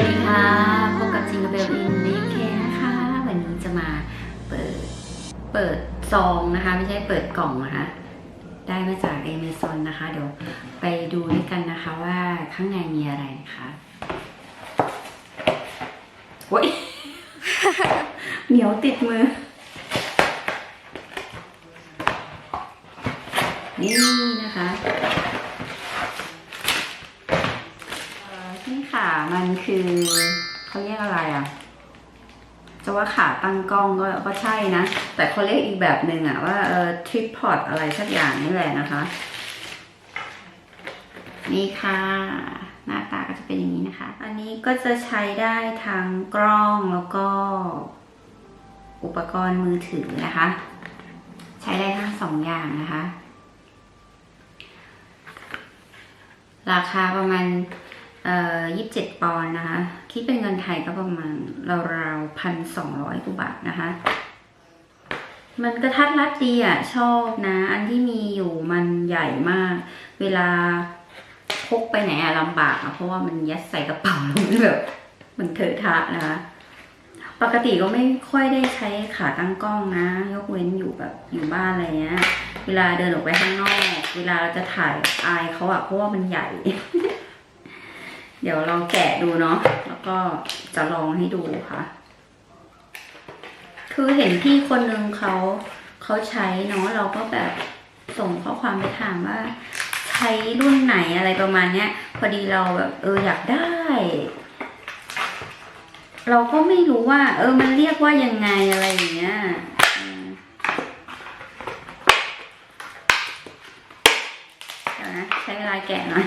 วัสดีค่ะ พบกับจิงเบลอินดีเคนะคะ วันนี้จะมาเปิด เปิดซองนะคะ ไม่ใช่เปิดกล่องนะคะ ได้มาจาก Amazon นนะคะ เดี๋ยวไปดูด้วยกันนะคะว่าข้างในมีอะไรนะคะโอ้ยเหนียวติดมือ นี่นะคะ มันคือเขาเรียกอะไรอะ จะว่าขาตั้งกล้องก็ก็ใช่นะ แต่เขาเรียกอีกแบบหนึ่งอะว่าเออทริปพอดอะไรสักอย่างนี่แหละนะคะ นี่ค่ะ หน้าตาก็จะเป็นอย่างนี้นะคะ อันนี้ก็จะใช้ได้ทั้งกล้องแล้วก็ อุปกรณ์มือถือนะคะ ใช้ได้ทั้งสองอย่างนะคะ ราคาประมาณ เอ่อยี่สิบเจ็ดปอนด์นะคะ คิดเป็นเงินไทยก็ประมาณราวๆพันสองร้อยกว่าบาทนะคะ มันกระทัดรัดดีอะ ชอบนะ อันที่มีอยู่มันใหญ่มาก เวลาพกไปไหนอะลำบากอะเพราะว่ามันยัดใส่กระเป๋าแล้วมันแบบมันเถอะทะนะคะ ปกติก็ไม่ค่อยได้ใช้ขาตั้งกล้องนะ ยกเว้นอยู่แบบอยู่บ้านอะไรเงี้ย เวลาเดินออกไปข้างนอก เวลาเราจะถ่ายอายเขาอะเพราะว่ามันใหญ่ เดี๋ยวลองแกะดูเนาะแล้วก็จะลองให้ดูค่ะ คือเห็นพี่คนนึงเขาเขาใช้เนาะเราก็แบบส่งข้อความไปถามว่า ใช้รุ่นไหนอะไรประมาณเนี้ย พอดีเราแบบเอออยากได้ เราก็ไม่รู้ว่า เออมันเรียกว่ายังไงอะไรอย่างเงี้ยเดี๋ยวนะใช้เวลาแกะหน่อย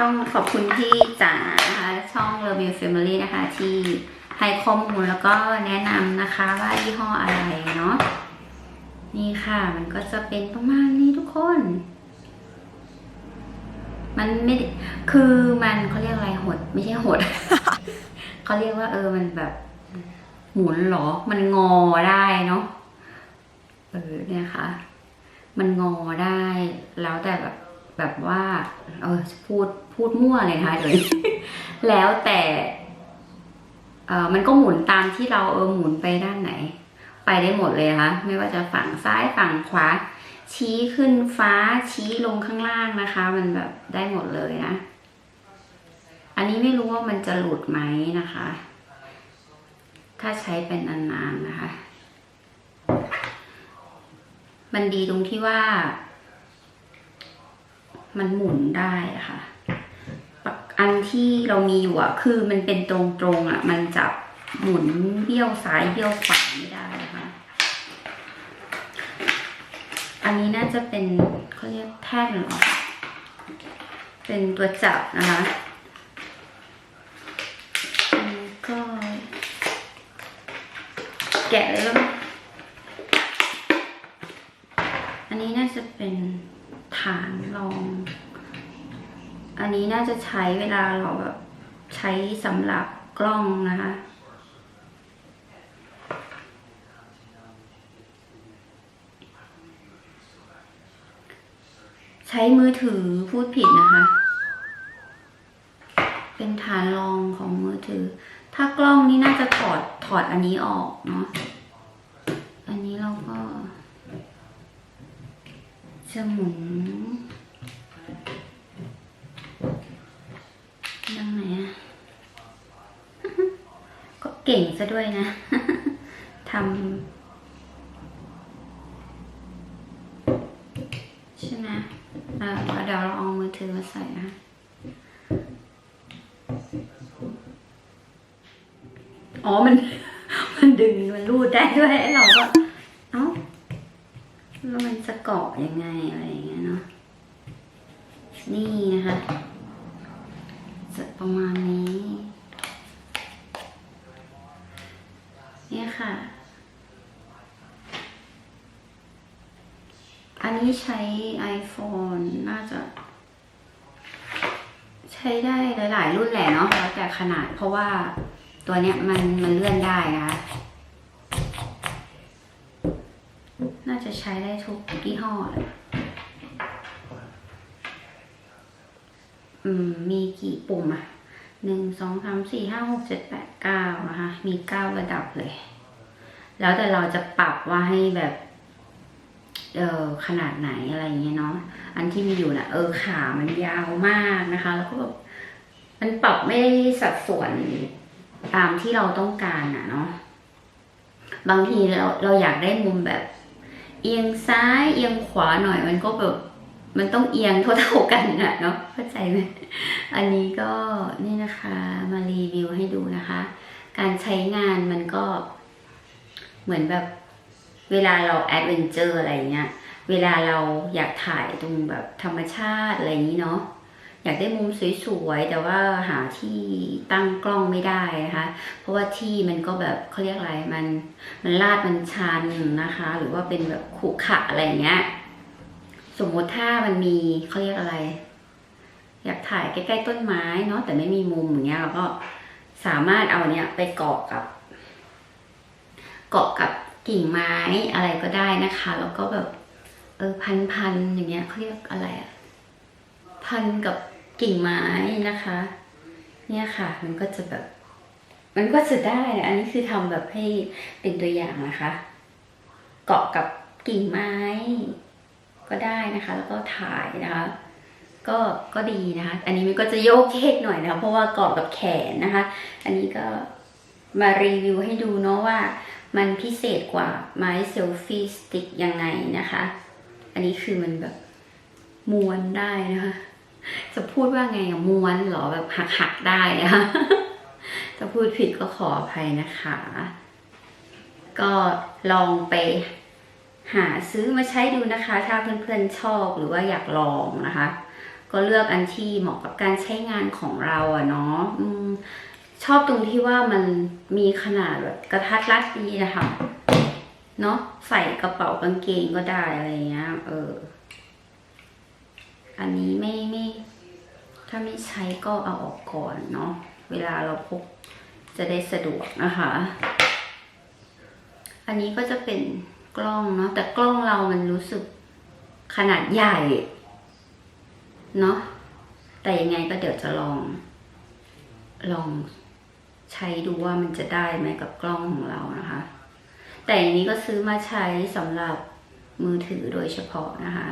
ต้องขอบคุณพี่จ๋านะคะ ช่อง r e v i e w Family นะคะ ที่ให้ข้อมูลแล้วก็แนะนำนะคะว่ายี่ห้ออะไรเนาะนี่ค่ะ มันก็จะเป็นประมาณนี้ทุกคน มันไม่คือมันเขาเรียกอะไรหด ไม่ใช่หด เขาเรียกว่า เออมันแบบ หมุนเหรอ มันงอได้เนาะเออเนี่ยค่ะ มันงอได้แล้วแต่แบบ แบบว่าเออพูดพูดมั่วเลยนะคะเดี๋ยวแล้วแต่เออมันก็หมุนตามที่เราเออหมุนไปด้านไหน ไปได้หมดเลยนะคะไม่ว่าจะฝั่งซ้ายฝั่งขวา ชี้ขึ้นฟ้าชี้ลงข้างล่างนะคะ มันแบบได้หมดเลยนะ อันนี้ไม่รู้ว่ามันจะหลุดไหมนะคะ ถ้าใช้เป็นนานๆนะคะ มันดีตรงที่ว่า มันหมุนได้ค่ะ อันที่เรามีอยู่อะคือมันเป็นตรงๆอะมันจับหมุนเบี้ยวซ้ายเบี้ยวขวาไม่ได้นะคะอันนี้น่าจะเป็นเขาเรียกแท่นเหรอ เป็นตัวจับนะคะอันนี้ก็ แกะเลยแล้วอันนี้น่าจะเป็น ฐานรอง อันนี้น่าจะใช้เวลาเราแบบใช้สำหรับกล้องนะคะใช้มือถือพูดผิดนะคะ เป็นฐานรองของมือถือ ถ้ากล้องนี่น่าจะถอดถอดอันนี้ออกเนาะ อันนี้เราก็ จะหมุนยังไงอะก็เก่งซะด้วยนะทำใช่ไหมเออเดี๋ยวเราเอามือถือมาใส่นะอ๋อ มัน มันดึง มันรูดได้ด้วยเราก็ เอ้า แล้วมันจะเกาะยังไงอะไรอย่างเงี้ยเนาะนี่นะคะจะประมาณนี้ เนี่ยค่ะ อันนี้ใช้ iPhone น่าจะ ใช้ได้หลาย ๆ รุ่นแหละเนาะแล้วแต่ขนาดเพราะว่าตัวเนี้ยมันมันเลื่อนได้นะคะ น่าจะใช้ได้ทุกยี่ห้อเลยมมีกี่ปุ่มอะหนึ่งสองสามสี่ห้าหกเจ็ดแปดเก้านะคะ มีเก้าระดับเลย แล้วแต่เราจะปรับว่าให้แบบเออขนาดไหนอะไรเงี้ยเนาะอันที่มีอยู่นะเออขามันยาวมากนะคะ แล้วก็แบบมันปรับไม่ได้สัดส่วนตามที่เราต้องการอะเนาะบางทีเราเราอยากได้มุมแบบ เอียงซ้ายเอียงขวาหน่อยมันก็แบบมันต้องเอียงเท่าๆกันอะเนาะเข้าใจไหมอันนี้ก็นี่นะคะมารีวิวให้ดูนะคะ การใช้งานมันก็เหมือนแบบเวลาเราแอดเวนเจอร์อะไรเงี้ย เวลาเราอยากถ่ายตรงแบบธรรมชาติอะไรอย่างนี้เนาะ อยากได้มุมสวยๆ แต่ว่าหาที่ตั้งกล้องไม่ได้นะคะ เพราะว่าที่มันก็แบบเขาเรียกอะไรมันมันลาดมันชันนะคะ หรือว่าเป็นแบบขรุขระอะไรเงี้ย สมมติถ้ามันมีเขาเรียกอะไร อยากถ่ายใกล้ๆต้นไม้เนาะแต่ไม่มีมุมอย่างเงี้ยเราก็สามารถเอาเนี้ยไปเกาะกับ เกาะกับกิ่งไม้อะไรก็ได้นะคะ แล้วก็แบบ เออพันๆอย่างเงี้ยเขาเรียกอะไรอะ พันกับกิ่งไม้นะคะ เนี่ยค่ะ มันก็จะแบบ มันก็จะได้นะอันนี้คือทำแบบให้เป็นตัวอย่างนะคะ เกาะกับกิ่งไม้ ก็ได้นะคะ แล้วก็ถ่ายนะคะก็ก็ดีนะคะ อันนี้มันก็จะโยกเยกหน่อยนะคะเพราะว่าเกาะกับแขนนะคะ อันนี้ก็มารีวิวให้ดูเนาะว่ามันพิเศษกว่าไม้เซลฟี่สติ๊กยังไงนะคะ อันนี้คือมันแบบม้วนได้นะคะ จะพูดว่าไงอะม้วนหรอแบบหักหักได้นะคะถ้าพูดผิดก็ขออภัยนะคะ ก็ลองไปหาซื้อมาใช้ดูนะคะ ถ้าเพื่อนๆชอบหรือว่าอยากลองนะคะ ก็เลือกอันที่เหมาะกับการใช้งานของเราอะเนาะชอบตรงที่ว่ามันมีขนาดแบบกระทัดรัดดีนะคะ เนาะใส่กระเป๋ากางเกงก็ได้อะไรเงี้ย เออ อันนี้ไม่ไม่ ถ้าไม่ใช้ก็เอาออกก่อนเนาะ เวลาเราพกจะได้สะดวกนะคะ อันนี้ก็จะเป็นกล้องเนาะ แต่กล้องเรามันรู้สึกขนาดใหญ่ เนาะ แต่ยังไงก็เดี๋ยวจะลอง ลองใช้ดูว่ามันจะได้ไหมกับกล้องของเรานะคะ แต่อันนี้ก็ซื้อมาใช้สำหรับมือถือโดยเฉพาะนะคะ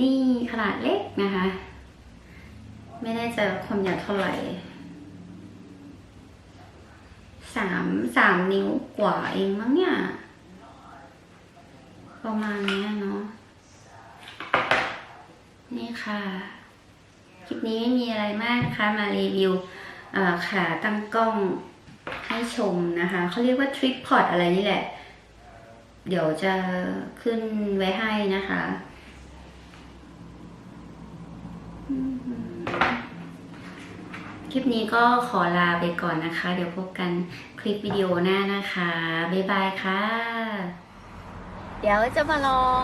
นี่ขนาดเล็กนะคะ ไม่แน่ใจว่าความยาวเท่าไหร่สามสามนิ้วกว่าเองมั้งเนี่ย ประมาณเนี้ยเนาะนี่ค่ะ คลิปนี้ไม่มีอะไรมากนะคะ มารีวิวขาตั้งกล้องให้ชมนะคะ เขาเรียกว่าทริปพอดอะไรนี่แหละ เดี๋ยวจะขึ้นไว้ให้นะคะอืมค ลิปนี้ก็ขอลาไปก่อนนะคะ เดี๋ยวพบกันคลิปวิดีโอหน้านะคะ บ๊ายบายค่ะ เดี๋ยวจะมาลอง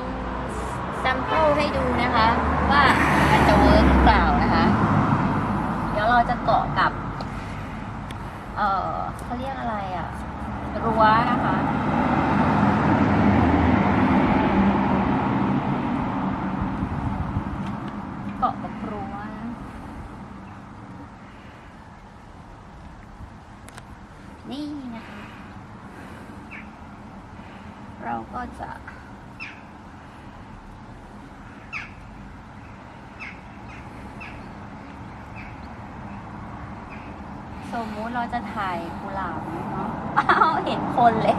แซมเปิลให้ดูนะคะ ว่ามันจะเวิร์กหรือเปล่านะคะ เดี๋ยวเราจะเกาะกับ เออเขาเรียกอะไรอะ่ะรั้วนะคะเกาะกับรั้วนะนี่นะคะ เราก็จะ สมมุติเราจะถ่ายกุหลาบเนาะอ้าวเห็นคนเลย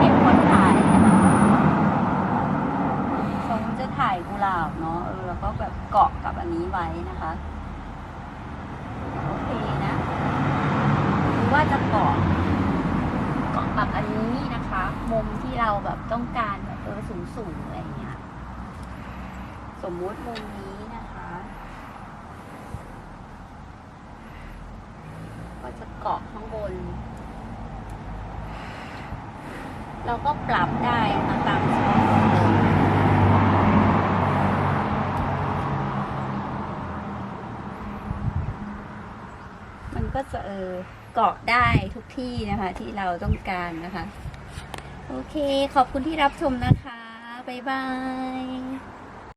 เห็นคนถ่ายสมมติจะถ่ายกุหลาบเนาะเออแล้วก็แบบเกาะกับอันนี้ไว้นะคะโอเคนะหรือว่าจะเกาะเกาะกับอันนี้นะคะ มุมที่เราแบบต้องการแบบเออสูงสูงๆอะไรอย่างเงี้ยสมมุติมุมนี้นะคะ ก็จะเกาะข้างบน เราก็ปรับได้มาตามชอบเลยมันก็จะเออเกาะได้ทุกที่นะคะ ที่เราต้องการนะคะ โอเค ขอบคุณที่รับชมนะคะ บ๊ายบาย